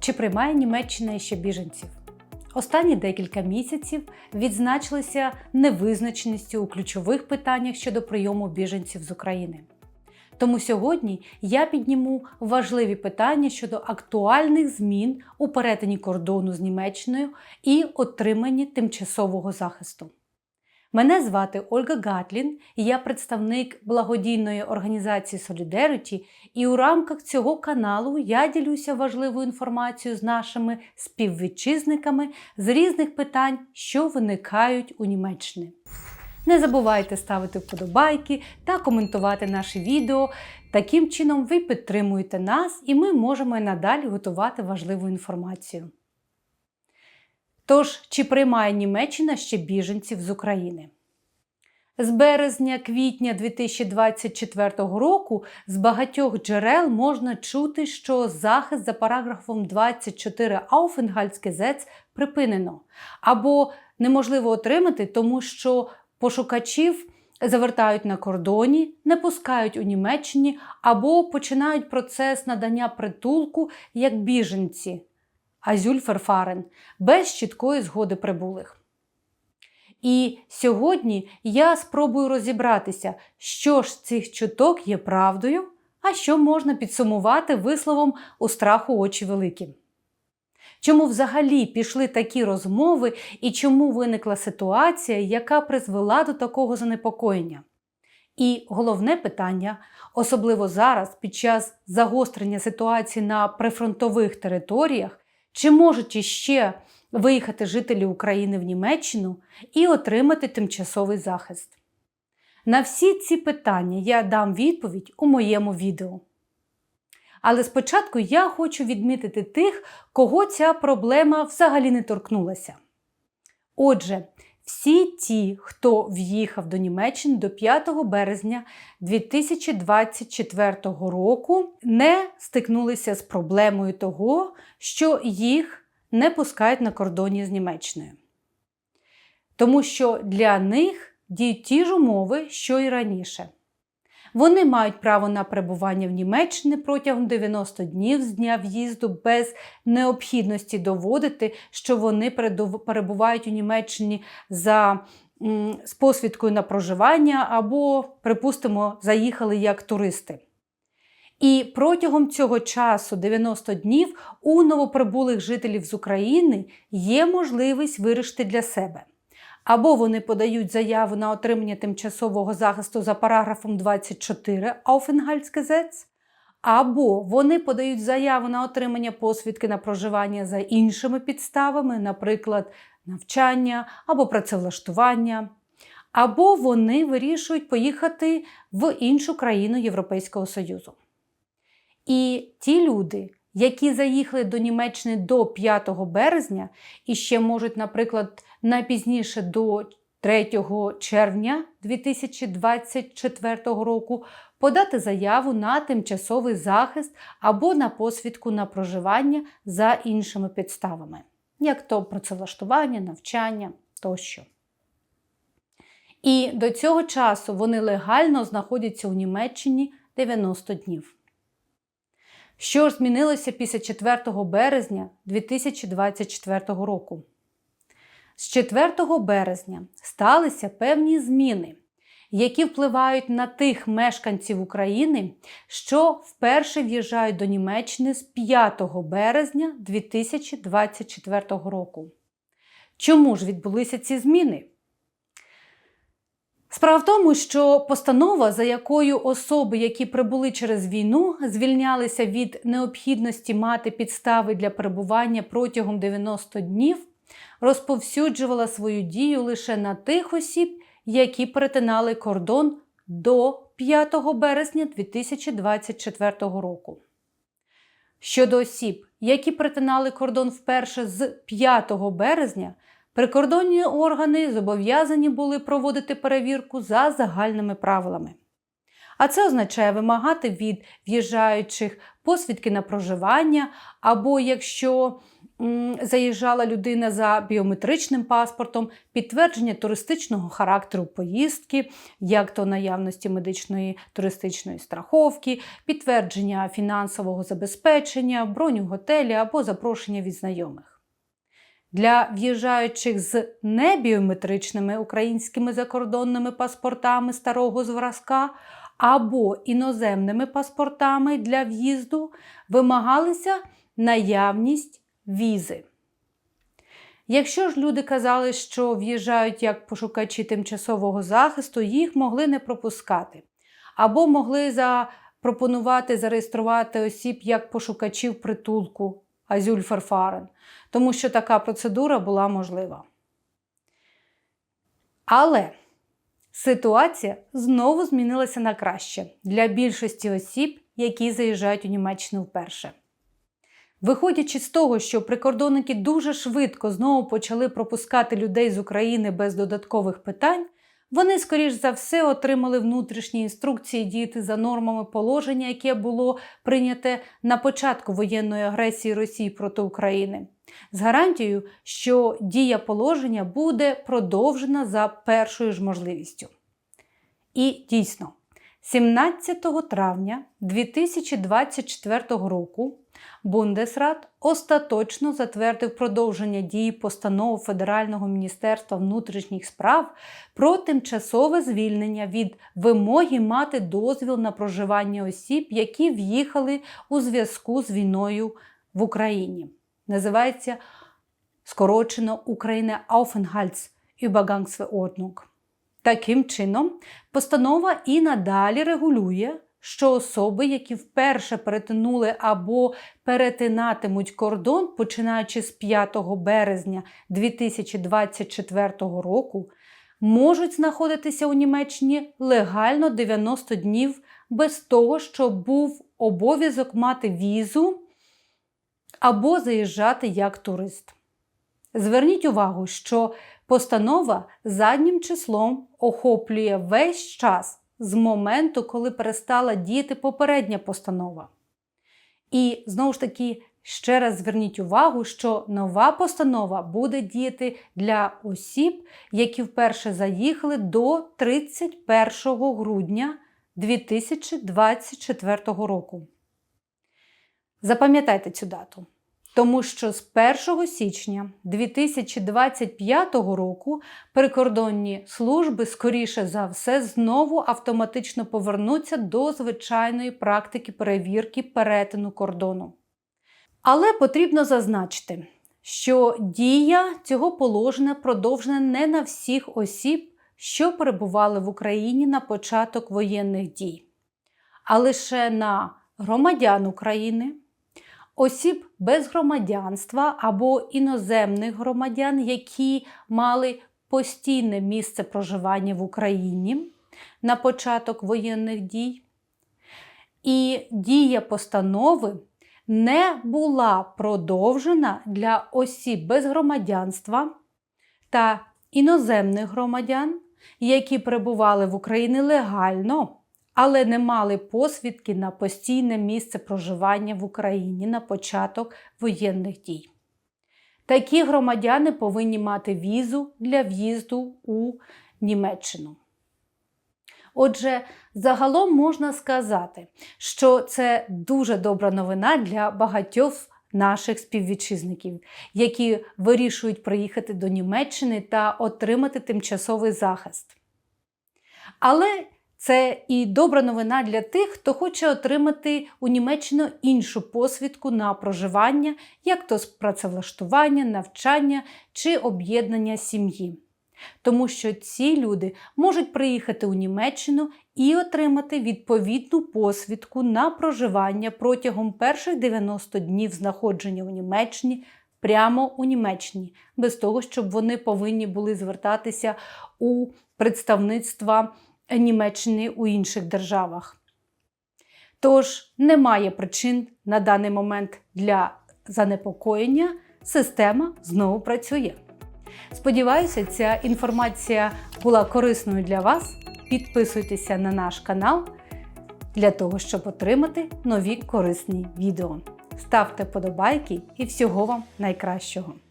Чи приймає Німеччина ще біженців? Останні декілька місяців відзначилися невизначеністю у ключових питаннях щодо прийому біженців з України. Тому сьогодні я підніму важливі питання щодо актуальних змін у перетині кордону з Німеччиною і отриманні тимчасового захисту. Мене звати Ольга Гатлін, і я представник благодійної організації Solidarity, і у рамках цього каналу я ділюся важливою інформацією з нашими співвітчизниками з різних питань, що виникають у Німеччині. Не забувайте ставити вподобайки та коментувати наші відео. Таким чином ви підтримуєте нас і ми можемо і надалі готувати важливу інформацію. Тож, чи приймає Німеччина ще біженців з України? З березня-квітня 2024 року з багатьох джерел можна чути, що захист за параграфом 24 Aufenthaltsgesetz припинено або неможливо отримати, тому що пошукачів завертають на кордоні, не пускають у Німеччині або починають процес надання притулку як біженці Азюльферфарен без чіткої згоди прибулих. І сьогодні я спробую розібратися, що ж цих чуток є правдою, а що можна підсумувати висловом у страху очі великі. Чому взагалі пішли такі розмови і чому виникла ситуація, яка призвела до такого занепокоєння? І головне питання, особливо зараз, під час загострення ситуації на прифронтових територіях, чи можуть іще виїхати жителі України в Німеччину і отримати тимчасовий захист? На всі ці питання я дам відповідь у моєму відео. Але спочатку я хочу відмітити тих, кого ця проблема взагалі не торкнулася. Отже, всі ті, хто в'їхав до Німеччини до 5 березня 2024 року, не стикнулися з проблемою того, що їх не пускають на кордоні з Німеччиною. Тому що для них діють ті ж умови, що й раніше. Вони мають право на перебування в Німеччині протягом 90 днів з дня в'їзду без необхідності доводити, що вони перебувають у Німеччині за з посвідкою на проживання або, припустимо, заїхали як туристи. І протягом цього часу, 90 днів, у новоприбулих жителів з України є можливість вирішити для себе. Або вони подають заяву на отримання тимчасового захисту за параграфом 24 Aufenthaltsgesetz, або вони подають заяву на отримання посвідки на проживання за іншими підставами, наприклад, навчання або працевлаштування, або вони вирішують поїхати в іншу країну Європейського Союзу. І ті люди, які заїхали до Німеччини до 5 березня і ще можуть, наприклад, найпізніше до 3 червня 2024 року подати заяву на тимчасовий захист або на посвідку на проживання за іншими підставами, як то працевлаштування, навчання тощо. І до цього часу вони легально знаходяться у Німеччині 90 днів. Що ж змінилося після 4 березня 2024 року? З 4 березня сталися певні зміни, які впливають на тих мешканців України, що вперше в'їжджають до Німеччини з 5 березня 2024 року. Чому ж відбулися ці зміни? Справа в тому, що постанова, за якою особи, які прибули через війну, звільнялися від необхідності мати підстави для перебування протягом 90 днів, розповсюджувала свою дію лише на тих осіб, які перетинали кордон до 5 березня 2024 року. Щодо осіб, які перетинали кордон вперше з 5 березня, Прикордонні органи зобов'язані були проводити перевірку за загальними правилами. А це означає вимагати від в'їжджаючих посвідки на проживання, або якщо заїжджала людина за біометричним паспортом, підтвердження туристичного характеру поїздки, як то наявності медичної туристичної страховки, підтвердження фінансового забезпечення, броню готелі або запрошення від знайомих. Для в'їжджаючих з небіометричними українськими закордонними паспортами старого зразка або іноземними паспортами для в'їзду вимагалися наявність візи. Якщо ж люди казали, що в'їжджають як пошукачі тимчасового захисту, їх могли не пропускати, або могли запропонувати зареєструвати осіб як пошукачів притулку Азюльферфарен, тому що така процедура була можлива. Але ситуація знову змінилася на краще для більшості осіб, які заїжджають у Німеччину вперше. Виходячи з того, що прикордонники дуже швидко знову почали пропускати людей з України без додаткових питань, вони, скоріш за все, отримали внутрішні інструкції діяти за нормами положення, яке було прийняте на початку воєнної агресії Росії проти України, з гарантією, що дія положення буде продовжена за першою ж можливістю. І дійсно, 17 травня 2024 року Бундесрат остаточно затвердив продовження дії постанови Федерального міністерства внутрішніх справ про тимчасове звільнення від вимоги мати дозвіл на проживання осіб, які в'їхали у зв'язку з війною в Україні. Називається скорочено Україна Aufenthaltsübergangsverordnung. Таким чином, постанова і надалі регулює, що особи, які вперше перетинули або перетинатимуть кордон, починаючи з 5 березня 2024 року, можуть знаходитися у Німеччині легально 90 днів без того, щоб був обов'язок мати візу або заїжджати як турист. Зверніть увагу, що постанова заднім числом охоплює весь час з моменту, коли перестала діяти попередня постанова. І знову ж таки, ще раз зверніть увагу, що нова постанова буде діяти для осіб, які вперше заїхали до 31 грудня 2024 року. Запам'ятайте цю дату. Тому що з 1 січня 2025 року прикордонні служби, скоріше за все, знову автоматично повернуться до звичайної практики перевірки перетину кордону. Але потрібно зазначити, що дія цього положення продовжена не на всіх осіб, що перебували в Україні на початок воєнних дій, а лише на громадян України осіб без громадянства або іноземних громадян, які мали постійне місце проживання в Україні на початок воєнних дій. І дія постанови не була продовжена для осіб без громадянства та іноземних громадян, які перебували в Україні легально але не мали посвідки на постійне місце проживання в Україні на початок воєнних дій. Такі громадяни повинні мати візу для в'їзду у Німеччину. Отже, загалом можна сказати, що це дуже добра новина для багатьох наших співвітчизників, які вирішують приїхати до Німеччини та отримати тимчасовий захист. Але це і добра новина для тих, хто хоче отримати у Німеччину іншу посвідку на проживання, як то з працевлаштування, навчання чи об'єднання сім'ї. Тому що ці люди можуть приїхати у Німеччину і отримати відповідну посвідку на проживання протягом перших 90 днів знаходження у Німеччині прямо у Німеччині, без того, щоб вони повинні були звертатися у представництва. Німеччини у інших державах. Тож немає причин на даний момент для занепокоєння, система знову працює. Сподіваюся, ця інформація була корисною для вас. Підписуйтеся на наш канал для того, щоб отримати нові корисні відео. ставте подобайки і всього вам найкращого!